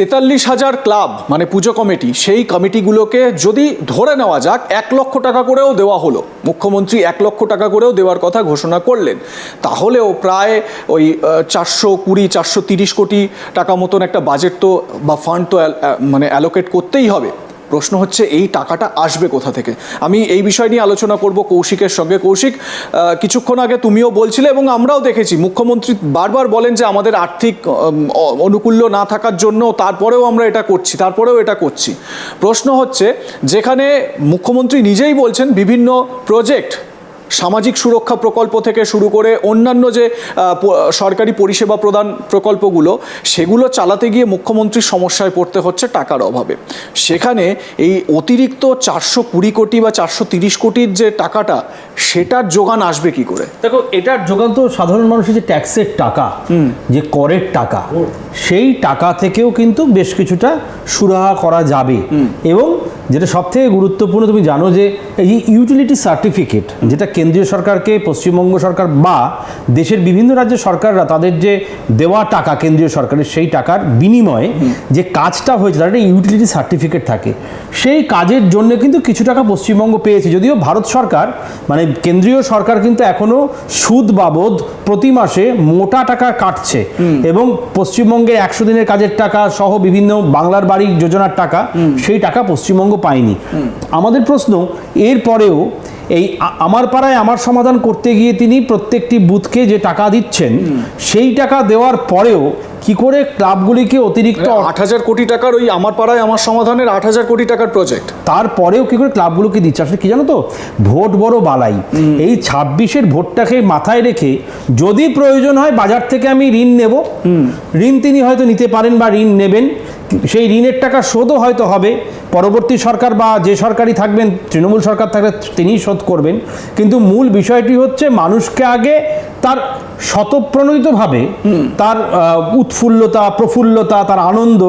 তেতাল্লিশ হাজার ক্লাব মানে পুজো কমিটি, সেই কমিটিগুলোকে যদি ধরে নেওয়া যাক, এক লক্ষ টাকা করেও দেওয়া হলো। মুখ্যমন্ত্রী এক লক্ষ টাকা করেও দেওয়ার কথা ঘোষণা করলেন। তাহলেও প্রায় ওই চারশো কুড়ি, চারশো তিরিশ কোটি টাকা মতন একটা বাজেট তো বা ফান্ড তো মানে অ্যালোকেট করতেই হবে। প্রশ্ন হচ্ছে, এই টাকাটা আসবে কোথা থেকে? আমি এই বিষয় নিয়ে আলোচনা করব কৌশিকের সঙ্গে। কৌশিক কিছুক্ষণ আগে তুমিও বলছিলে এবং আমরাও দেখেছি, মুখ্যমন্ত্রী বারবার বলেন যে আমাদের আর্থিক অনুকূল্য না থাকার জন্য তারপরেও আমরা এটা করছি, তারপরেও এটা করছি। প্রশ্ন হচ্ছে, যেখানে মুখ্যমন্ত্রী নিজেই বলছেন, বিভিন্ন প্রজেক্ট সামাজিক সুরক্ষা প্রকল্প থেকে শুরু করে অন্যান্য যে সরকারি পরিষেবা প্রদান প্রকল্পগুলো সেগুলো চালাতে গিয়ে মুখ্যমন্ত্রীর সমস্যায় পড়তে হচ্ছে টাকার অভাবে। সেখানে এই অতিরিক্ত চারশো কুড়ি কোটি বা চারশো তিরিশ কোটির যে টাকাটা সেটার যোগান আসবে কি করে? দেখো এটার যোগান তো সাধারণ মানুষের যে ট্যাক্সের টাকা যে করের টাকা সেই টাকা থেকেও কিন্তু বেশ কিছুটা সুরাহা করা যাবে। এবং যেটা সবথেকে গুরুত্বপূর্ণ তুমি জানো যে এই ইউটিলিটি সার্টিফিকেট যেটা কেন্দ্রীয় সরকারকে পশ্চিমবঙ্গ সরকার বা দেশের বিভিন্ন রাজ্যের সরকাররা তাদের যে দেওয়া টাকা কেন্দ্রীয় সরকারের সেই টাকার বিনিময়ে যে কাজটা হয়েছে তার একটা ইউটিলিটি সার্টিফিকেট থাকে। সেই কাজের জন্য কিন্তু কিছু টাকা পশ্চিমবঙ্গ পেয়েছে। যদিও ভারত সরকার মানে কেন্দ্রীয় সরকার কিন্তু এখনও সুদ বাবদ প্রতি মাসে মোটা টাকা কাটছে এবং পশ্চিমবঙ্গে একশো দিনের কাজের টাকা সহ বিভিন্ন বাংলার বাড়ি যোজনার টাকা সেই টাকা পশ্চিমবঙ্গ পায়নি। আমাদের প্রশ্ন এরপরেও এই আমার পাড়ায় আমার সমাধান করতে গিয়ে তিনি প্রত্যেকটি বুথকে যে টাকা দিচ্ছেন সেই টাকা দেওয়ার পরেও কি করে ক্লাবগুলিকে অতিরিক্ত আট হাজার কোটি টাকার ওই আমার পাড়ায় আমার সমাধানের আট হাজার কোটি টাকার প্রজেক্ট তারপরেও কি করে ক্লাবগুলোকে দিচ্ছে? আসলে কি জানো তো? ভোট বড় বালাই। এই ছাব্বিশের ভোটটাকে মাথায় রেখে যদি প্রয়োজন হয় বাজার থেকে আমি ঋণ নেব। ঋণ তিনি হয়তো নিতে পারেন বা ঋণ নেবেন। সেই ঋণের টাকা শোধও হয়তো হবে। পরবর্তী সরকার বা যে সরকারই থাকবেন তৃণমূল সরকার থাকলে তিনিই শোধ করবেন। কিন্তু মূল বিষয়টি হচ্ছে মানুষকে আগে তার স্বতঃপ্রণোদিতভাবে তার উৎফুল্লতা প্রফুল্লতা তার আনন্দ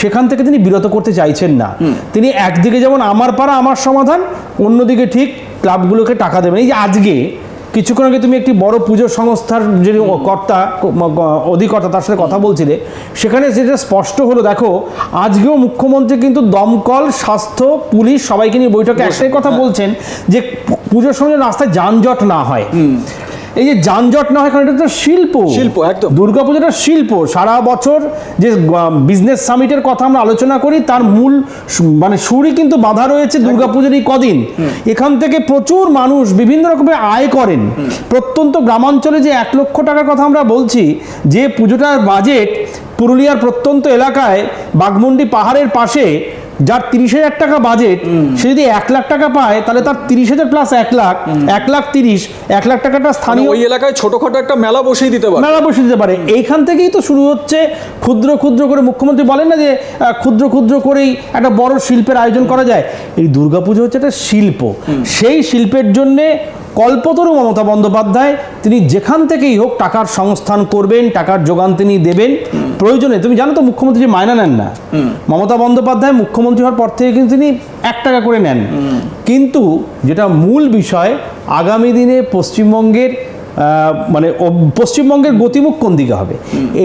সেখান থেকে তিনি বিরত করতে চাইছেন না। তিনি একদিকে যেমন আমার পাড়া আমার সমাধান অন্যদিকে ঠিক ক্লাবগুলোকে টাকা দেবেন। এই যে আজকে কিছুক্ষণ আগে তুমি একটি বড় পুজো সংস্থার যে কর্তা অধিকর্তা তার সাথে কথা বলছিলে সেখানে যেটা স্পষ্ট হলো দেখো আজকেও মুখ্যমন্ত্রী কিন্তু দমকল স্বাস্থ্য পুলিশ সবাইকে নিয়ে বৈঠকে একটাই কথা বলছেন যে পুজোর সময় রাস্তায় যানজট না হয়। এই যে যানজট না হয় কারণ এটা তো শিল্প। শিল্প, একদম। দুর্গাপুজোটা শিল্প। সারা বছর যে বিজনেস সামিটের কথা আমরা আলোচনা করি তার মূল মানে সুরই কিন্তু বাধা রয়েছে দুর্গাপুজোর এই কদিন। এখান থেকে প্রচুর মানুষ বিভিন্ন রকমের আয় করেন। প্রত্যন্ত গ্রামাঞ্চলে যে এক লক্ষ টাকার কথা আমরা বলছি যে পুজোটার বাজেট পুরুলিয়ার প্রত্যন্ত এলাকায় বাঘমুন্ডি পাহাড়ের পাশে যার তিরিশ হাজার টাকা বাজেট সে যদি এক লাখ টাকা পায় তাহলে তার তিরিশ হাজার প্লাস এক লাখ এক লাখ তিরিশ এক লাখ টাকাটা মানে স্থানীয় ওই এলাকায় ছোটখাটো একটা মেলা বসিয়ে দিতে পারে। মেলা বসে দিতে পারে। এইখান থেকেই তো শুরু হচ্ছে ক্ষুদ্র ক্ষুদ্র করে। মুখ্যমন্ত্রী বলেন না যে ক্ষুদ্র ক্ষুদ্র করেই একটা বড় শিল্পের আয়োজন করা যায়। এই দুর্গাপুজো হচ্ছে একটা শিল্প। সেই শিল্পের জন্যে কল্পতরু মমতা বন্দ্যোপাধ্যায় তিনি যেখান থেকেই হোক টাকার সংস্থান করবেন টাকার যোগান তিনি দেবেন। প্রয়োজনে তুমি জানো তো মুখ্যমন্ত্রী যে মায়না নেন না। মমতা বন্দ্যোপাধ্যায় মুখ্যমন্ত্রী হওয়ার পর থেকে কিন্তু তিনি এক টাকা করে নেন। কিন্তু যেটা মূল বিষয় আগামী দিনে পশ্চিমবঙ্গের মানে পশ্চিমবঙ্গের গতিমুখ কোন দিকে হবে?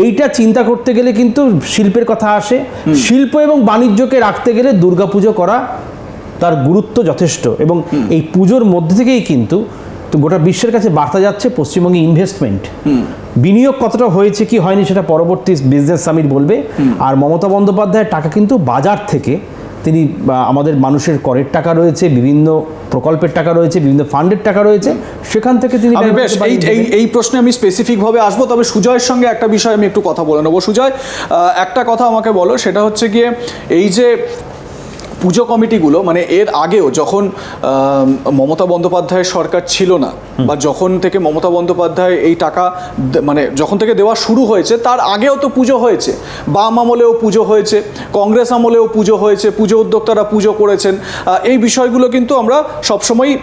এইটা চিন্তা করতে গেলে কিন্তু শিল্পের কথা আসে। শিল্প এবং বাণিজ্যকে রাখতে গেলে দুর্গাপুজো করা তার গুরুত্ব যথেষ্ট এবং এই পুজোর মধ্যে থেকেই কিন্তু তো গোটা বিশ্বের কাছে বার্তা যাচ্ছে পশ্চিমবঙ্গে ইনভেস্টমেন্ট বিনিয়োগ কতটা হয়েছে কি হয়নি সেটা পরবর্তী বিজনেস সামিট বলবে। আর মমতা বন্দ্যোপাধ্যায়ের টাকা কিন্তু বাজার থেকে তিনি আমাদের মানুষের করের টাকা রয়েছে বিভিন্ন প্রকল্পের টাকা রয়েছে বিভিন্ন ফান্ডের টাকা রয়েছে সেখান থেকে তিনি আমি বেশ এই পারেন। এই এই প্রশ্নে আমি স্পেসিফিকভাবে আসব তবে সুজয়ের সঙ্গে একটা বিষয় আমি একটু কথা বলে নেব। সুজয় একটা কথা আমাকে বলো সেটা হচ্ছে গিয়ে এই যে পুজো কমিটিগুলো মানে এর আগেও যখন মমতা বন্দ্যোপাধ্যায়ের সরকার ছিল না বা যখন থেকে মমতা বন্দ্যোপাধ্যায় এই টাকা মানে যখন থেকে দেওয়া শুরু হয়েছে তার আগেও তো পুজো হয়েছে। বাম আমলেও পুজো হয়েছে কংগ্রেস আমলেও পুজো হয়েছে পুজো উদ্যোক্তারা পুজো করেছেন এই বিষয়গুলো কিন্তু আমরা সবসময়ই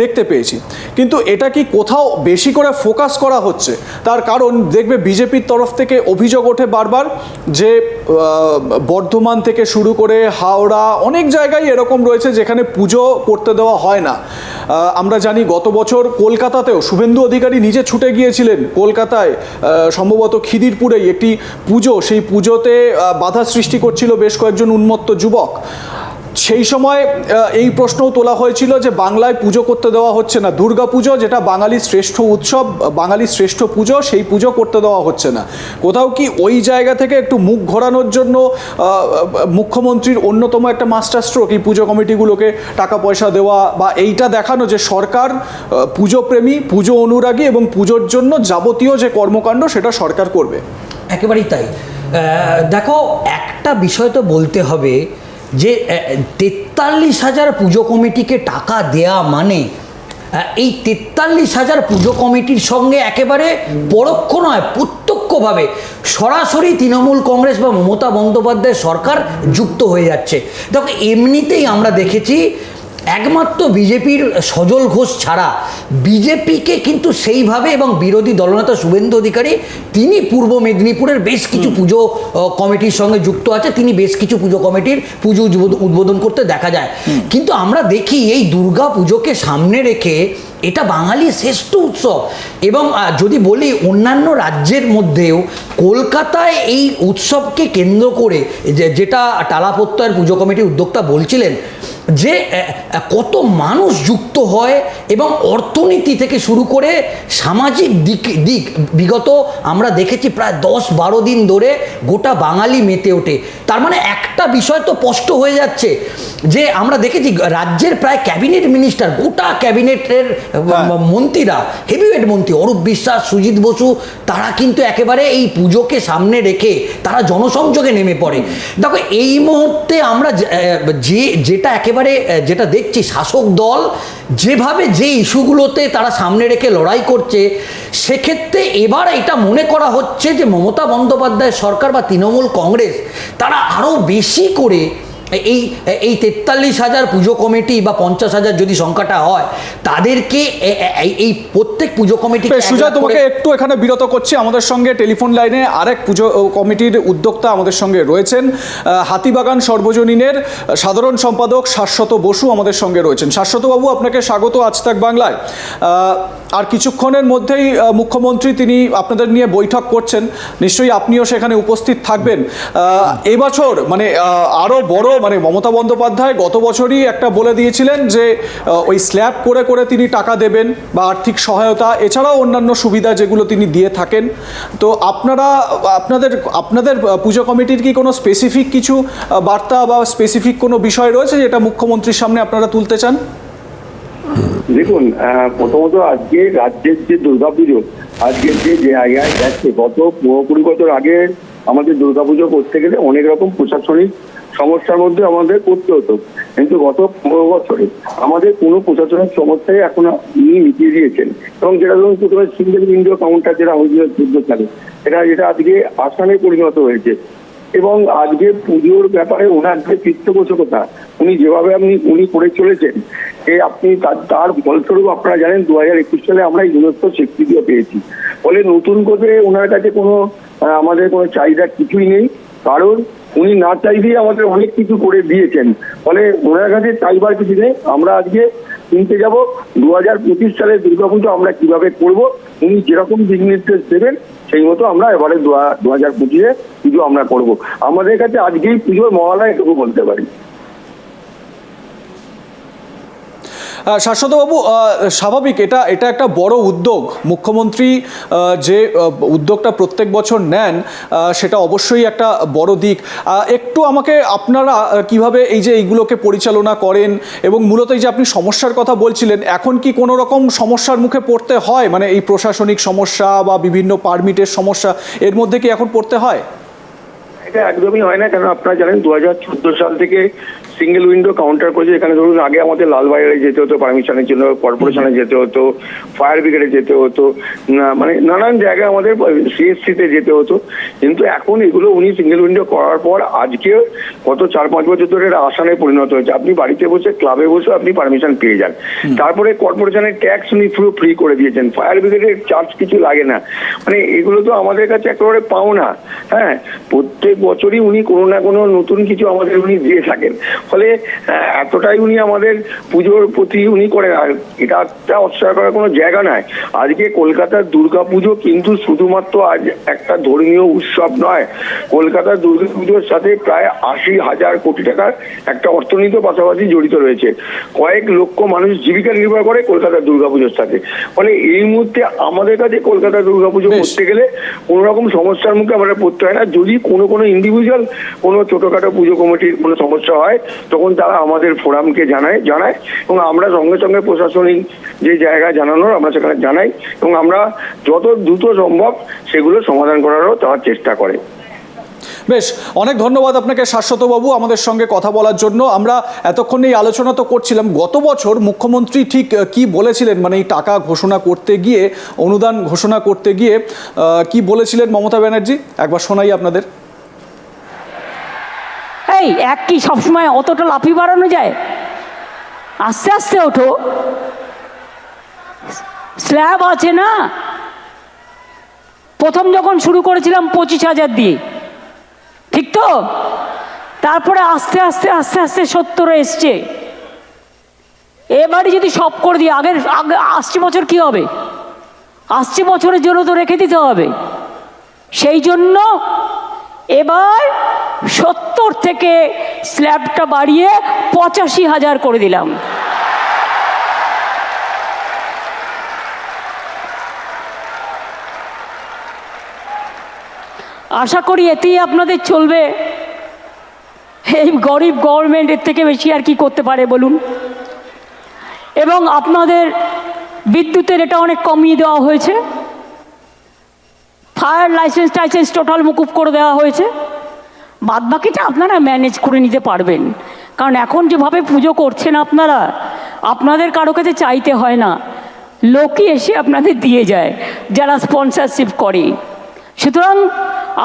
দেখতে পেয়েছি। কিন্তু এটা কি কোথাও বেশি করে ফোকাস করা হচ্ছে? তার কারণ দেখবে বিজেপির তরফ থেকে অভিযোগ ওঠে বারবার যে বর্ধমান থেকে শুরু করে হাওড়া অনেক অনেক জায়গায় এরকম রয়েছে যেখানে পুজো করতে দেওয়া হয় না। আমরা জানি গত বছর কলকাতাতেও শুভেন্দু অধিকারী নিজে ছুটে গিয়েছিলেন কলকাতায়। সম্ভবত খিদিরপুরেই একটি পুজো। সেই পুজোতে বাধা সৃষ্টি করছিল বেশ কয়েকজন উন্মত্ত যুবক। সেই সময় এই প্রশ্নও তোলা হয়েছিল যে বাংলায় পুজো করতে দেওয়া হচ্ছে না। দুর্গা পুজো, যেটা বাঙালির শ্রেষ্ঠ উৎসব, বাঙালির শ্রেষ্ঠ পুজো, সেই পুজো করতে দেওয়া হচ্ছে না। কোথাও কি ওই জায়গা থেকে একটু মুখ ঘোরানোর জন্য মুখ্যমন্ত্রীর অন্যতম একটা মাস্টার স্ট্রোক এই পুজো কমিটিগুলোকে টাকা পয়সা দেওয়া বা এইটা দেখানো যে সরকার পুজো প্রেমী পুজো অনুরাগী এবং পুজোর জন্য যাবতীয় যে কর্মকাণ্ড, সেটা সরকার করবে। একেবারেই তাই। দেখো, একটা বিষয় তো বলতে হবে যে তেতাল্লিশ হাজার পুজো কমিটিকে টাকা দেয়া মানে এই তেতাল্লিশ হাজার পুজো কমিটির সঙ্গে একেবারে পরোক্ষ নয়, প্রত্যক্ষভাবে সরাসরি তৃণমূল কংগ্রেস বা মমতা বন্দ্যোপাধ্যায় সরকার যুক্ত হয়ে যাচ্ছে। দেখো, এমনিতেই আমরা দেখেছি একমাত্র বিজেপির সজল ঘোষ ছাড়া বিজেপিকে কিন্তু সেইভাবে এবং বিরোধী দলনেতা শুভেন্দু অধিকারী তিনি পূর্ব মেদিনীপুরের বেশ কিছু পুজো কমিটির সঙ্গে যুক্ত আছে। তিনি বেশ কিছু পুজো কমিটির পুজো উদ্বোধ- উদ্বোধন করতে দেখা যায়। কিন্তু আমরা দেখি এই দুর্গা পুজোকে সামনে রেখে এটা বাঙালির শ্রেষ্ঠ উৎসব। এবং যদি বলি অন্যান্য রাজ্যের মধ্যেও কলকাতায় এই উৎসবকে কেন্দ্র করে যে যেটা টালাপত্তয়ের পুজো কমিটির উদ্যোক্তা বলছিলেন যে কত মানুষ যুক্ত হয় এবং অর্থনীতি থেকে শুরু করে সামাজিক দিক দিক বিগত আমরা দেখেছি প্রায় দশ বারো দিন ধরে গোটা বাঙালি মেতে ওঠে তার মানে একটা বিষয় তো স্পষ্ট হয়ে যাচ্ছে যে আমরা দেখেছি রাজ্যের প্রায় ক্যাবিনেট মিনিস্টার গোটা ক্যাবিনেটের হ্যাঁ। মন্ত্রীরা হেভিওয়েট মন্ত্রী অরূপ বিশ্বাস সুজিত বসু তারা কিন্তু একেবারে এই পুজোকে সামনে রেখে তারা জনসংযোগে নেমে পড়ে দেখো এই মুহূর্তে আমরা যে- যে যেটা একেবারে আহ, যেটা দেখছি শাসক দল যেভাবে যে ইস্যুগুলোতে তারা সামনে রেখে লড়াই করছে সেক্ষেত্রে এবার এটা মনে করা হচ্ছে যে মমতা বন্দ্যোপাধ্যায় সরকার বা তৃণমূল কংগ্রেস তারা আরও বেশি করে এই এই তেতাল্লিশ হাজার পুজো কমিটি বা পঞ্চাশ হাজার যদি সংখ্যাটা হয় তাদেরকে এই- প্রত্যেক পুজো কমিটি সুজয় তোমাকে একটু এখানে বিরত করছি। আমাদের সঙ্গে টেলিফোন লাইনে আরেক পুজো কমিটির উদ্যোক্তা আমাদের সঙ্গে রয়েছেন। হাতিবাগান সর্বজনীনের সাধারণ সম্পাদক শাশ্বত বসু আমাদের সঙ্গে রয়েছেন। শাশ্বতবাবু আপনাকে স্বাগত আজ তাক বাংলায় আর কিছুক্ষণের মধ্যেই মুখ্যমন্ত্রী তিনি আপনাদের নিয়ে বৈঠক করছেন। নিশ্চয়ই আপনিও সেখানে উপস্থিত থাকবেন। এবছর মানে আরও আরও বড় মানে মমতা বন্দ্যোপাধ্যায় গত বছরই একটা বলে দিয়েছিলেন যে ওই স্ল্যাব করে করে তিনি টাকা দেবেন বা আর্থিক সহায়তা, এছাড়াও অন্যান্য সুবিধা যেগুলো তিনি দিয়ে থাকেন। তো আপনারা, আপনাদের আপনাদের পুজো কমিটির কি কোনো স্পেসিফিক কিছু বার্তা বা স্পেসিফিক কোনো বিষয় রয়েছে যেটা মুখ্যমন্ত্রীর সামনে আপনারা তুলতে চান? দেখুন প্রথমত আজকে রাজ্যের যে দুর্গাপুজো, আজকে যে জায়গায় যাচ্ছে, গত কুড়ি বছর আগে আমাদের দুর্গাপুজো করতে গেলে অনেক রকম প্রশাসনিক সমস্যার মধ্যে আমাদের করতে হতো। কিন্তু গত পনেরো বছরে আমাদের কোনো প্রশাসনিক সমস্যাই এখন উনি মিটিয়ে দিয়েছেন। এবং যেটা ধরুন, প্রথমে সিঙ্গেল উইন্ডো কাউন্টার যেটা হয়েছিল চোদ্দ সালে এটা যেটা আজকে আসামে পরিণত হয়েছে। এবং আজকে পুজোর ব্যাপারে ওনার যে পৃষ্ঠপোষকতা উনি যেভাবে আপনি, উনি করে চলেছেন যে আপনি তার তার ফলস্বরূপ আপনারা জানেন দু হাজার একুশ সালে আমরা ইউনেস্কো স্বীকৃতিও পেয়েছি। ফলে নতুন করে ওনার কাছে কোনো আমাদের কোনো চাহিদা কিছুই নেই, কারণ উনি না চাইলেই আমাদের অনেক কিছু করে দিয়েছেন। ফলে ওনার কাছে চাইবার কিছু নেই। আমরা আজকে কিনতে যাব। দু হাজার পঁচিশ সালে দুর্গাপুজো আমরা কীভাবে করব, উনি যেরকম দিক নির্দেশ দেবেন, সেই মতো আমরা এবারে দু হাজার পঁচিশে পুজো আমরা করব। আমাদের কাছে আজকেই পুজোর মহালয় এটুকু বলতে পারি। শাশ্বতবাবু স্বাভাবিক এটা এটা একটা বড় উদ্যোগ। মুখ্যমন্ত্রী যে উদ্যোগটা প্রত্যেক বছর নেন সেটা অবশ্যই একটা বড় দিক। একটু আমাকে আপনারা কীভাবে এই যে এইগুলোকে পরিচালনা করেন এবং মূলত এই যে আপনি সমস্যার কথা বলছিলেন, এখন কি কোনো রকম সমস্যার মুখে পড়তে হয়? মানে এই প্রশাসনিক সমস্যা বা বিভিন্ন পারমিটের সমস্যা, এর মধ্যে কি এখন পড়তে হয়? এটা একদমই হয় না। কেন আপনারা জানেন দু হাজার চোদ্দ সাল থেকে সিঙ্গেল উইন্ডো কাউন্টার করেছে এখানে ধরুন আগে আমাদের লালবাজারে যেতে হতো পারমিশনের জন্য কর্পোরেশনে যেতে হতো ফায়ার ব্রিগেডে যেতে হতো মানে নানান জায়গায় আমাদের সিএসসিতে যেতে হতো। কিন্তু এখন এগুলো উনি সিঙ্গেল উইন্ডো করার পর আজকে গত চার পাঁচ বছর ধরে এটা আসানে পরিণত হয়েছে। আপনি বাড়িতে বসে ক্লাবে বসে আপনি পারমিশন পেয়ে যান। তারপরে কর্পোরেশনের ট্যাক্স উনি পুরো ফ্রি করে দিয়েছেন। ফায়ার ব্রিগেডের চার্জ কিছু লাগে না। মানে এগুলো তো আমাদের কাছে একেবারে পাও না হ্যাঁ প্রত্যেক বছরই উনি কোনো না কোনো নতুন কিছু আমাদের উনি দিয়ে থাকেন। ফলে এতটাই উনি আমাদের পুজোর প্রতি উনি করেন আর এটা একটা অস্বীকার করার কোনো জায়গা নাই। আজকে কলকাতার দুর্গা পুজো কিন্তু শুধুমাত্র আজ একটা ধর্মীয় উৎসব নয় কলকাতার দুর্গা পুজোর সাথে প্রায় আশি হাজার কোটি টাকার একটা অর্থনীতিও পাশাপাশি জড়িত রয়েছে। কয়েক লক্ষ মানুষ জীবিকা নির্ভর করে কলকাতার দুর্গাপুজোর সাথে। ফলে এই মুহূর্তে আমাদের কাছে কলকাতার দুর্গাপুজো বেশ। করতে গেলে কোনো রকম সমস্যার মুখে আমরা পড়তে হয় না। যদি কোনো কোনো ইন্ডিভিজুয়াল কোনো ছোটখাটো পুজো কমিটির কোনো সমস্যা হয় তখন তারা আমাদের ফোরামকে জানায় জানায় এবং আমরা সঙ্গে সঙ্গে প্রশাসনিক যে জায়গায় জানানোর আমরা সেখানে জানাই এবং আমরা যত দ্রুত সম্ভব সেগুলো সমাধান করারও তার চেষ্টা করে। বেশ, অনেক ধন্যবাদ আপনাকে শাশ্বতবাবু আমাদের সঙ্গে কথা বলার জন্য। আমরা এতক্ষণ এই আলোচনা তো করছিলাম, গত বছর মুখ্যমন্ত্রী ঠিক কি বলেছিলেন? মানে এই টাকা ঘোষণা করতে গিয়ে, অনুদান ঘোষণা করতে গিয়ে কি বলেছিলেন মমতা ব্যানার্জি? একবার শোনাই আপনাদের। এই, এক কি সবসময় অতটা লাফি বাড়ানো যায়? আস্তে আস্তে ওঠো। স্ল্যাব আছে না? প্রথম যখন শুরু করেছিলাম পঁচিশ হাজার দিয়ে। ঠিক তো? তারপরে আস্তে আস্তে আস্তে আস্তে সত্তর এসছে। এবারে যদি সব করে দিই, আগের, আগে আসছে বছর কি হবে? আসছে বছরের জন্য তো রেখে দিতে হবে। সেই জন্য এবার সত্তর থেকে স্ল্যাবটা বাড়িয়ে পঁচাশি হাজার করে দিলাম। আশা করি এতেই আপনাদের চলবে। এই গরিব গভর্নমেন্টের থেকে বেশি আর কি করতে পারে বলুন। এবং আপনাদের বিদ্যুতের এটা অনেক কমিয়ে দেওয়া হয়েছে। ফায়ার লাইসেন্স টাইসেন্স টোটাল মুকুব করে দেওয়া হয়েছে। বাদ বাকিটা আপনারা ম্যানেজ করে নিতে পারবেন। কারণ এখন যেভাবে পুজো করছেন আপনারা, আপনাদের কারও কাছে চাইতে হয় না। লোকই এসে আপনাদের দিয়ে যায়, যারা স্পন্সরশিপ করে। সুতরাং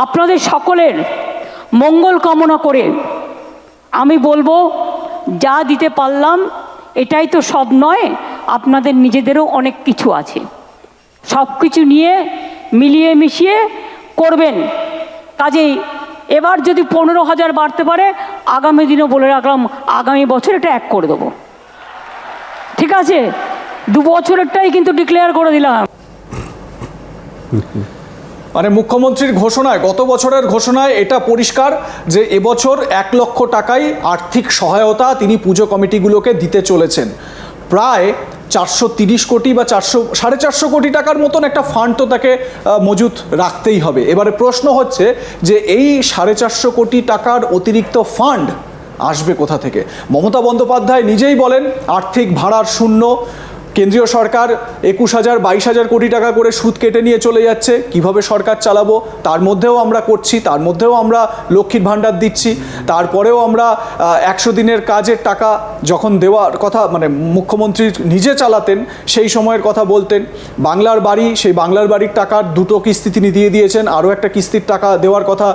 আপনাদের সকলের মঙ্গল কামনা করে আমি বলব, যা দিতে পারলাম, এটাই তো সব নয়, আপনাদের নিজেদেরও অনেক কিছু আছে। সব কিছু নিয়ে মিলিয়ে মিশিয়ে করবেন। কাজেই এবার যদি পনেরো হাজার বাড়তে পারে, আগামী দিনও বলে রাখলাম, আগামী বছর এটা এক করে দেবো। ঠিক আছে? দু বছরেরটাই কিন্তু ডিক্লেয়ার করে দিলাম। মানে মুখ্যমন্ত্রীর ঘোষণায়, গত বছরের ঘোষণায় এটা পরিষ্কার যে এবছর এক লক্ষ টাকাই আর্থিক সহায়তা তিনি পুজো কমিটিগুলোকে দিতে চলেছেন। প্রায় চারশো তিরিশ কোটি বা চারশো, সাড়ে চারশো কোটি টাকার মতন একটা ফান্ড তো তাকে মজুত রাখতেই হবে। এবারে প্রশ্ন হচ্ছে যে এই সাড়ে চারশো কোটি টাকার অতিরিক্ত ফান্ড আসবে কোথা থেকে? মমতা বন্দ্যোপাধ্যায় নিজেই বলেন, আর্থিক ভাড়ার শূন্য কেন্দ্রীয় সরকার একুশ হাজার, বাইশ হাজার কোটি টাকা করে সুদ কেটে নিয়ে চলে যাচ্ছে। কীভাবে সরকার চালাবো? তার মধ্যেও আমরা করছি, তার মধ্যেও আমরা লক্ষ্মীর ভাণ্ডার দিচ্ছি। তারপরেও আমরা একশো দিনের কাজের টাকা যখন দেওয়ার কথা মানে মুখ্যমন্ত্রী নিজে চালাতেন, সেই সময়ের কথা বলতেন। বাংলার বাড়ি, সেই বাংলার বাড়ির টাকার দুটো কিস্তি তিনি দিয়ে দিয়েছেন, আরও একটা কিস্তির টাকা দেওয়ার কথা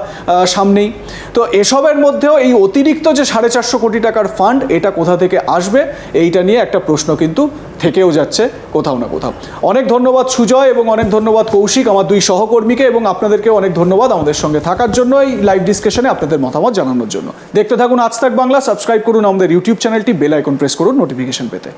সামনেই। তো এসবের মধ্যেও এই অতিরিক্ত যে সাড়ে চারশো কোটি টাকার ফান্ড এটা কোথা থেকে আসবে? এইটা নিয়ে একটা প্রশ্ন কিন্তু থেকেও যাচ্ছে কোথাও না কোথাও। অনেক ধন্যবাদ সুজয় এবং অনেক ধন্যবাদ কৌশিক, আমার দুই সহকর্মীকে এবং আপনাদেরকে অনেক ধন্যবাদ আমাদের সঙ্গে থাকার জন্য এই লাইভ ডিসকাশনে আপনাদের মতামত জানানোর জন্য। দেখতে থাকুন আজ তাক বাংলা সাবস্ক্রাইব করুন আমাদের ইউটিউব চ্যানেলটি বেল আইকন প্রেস করুন নোটিফিকেশন পেতে।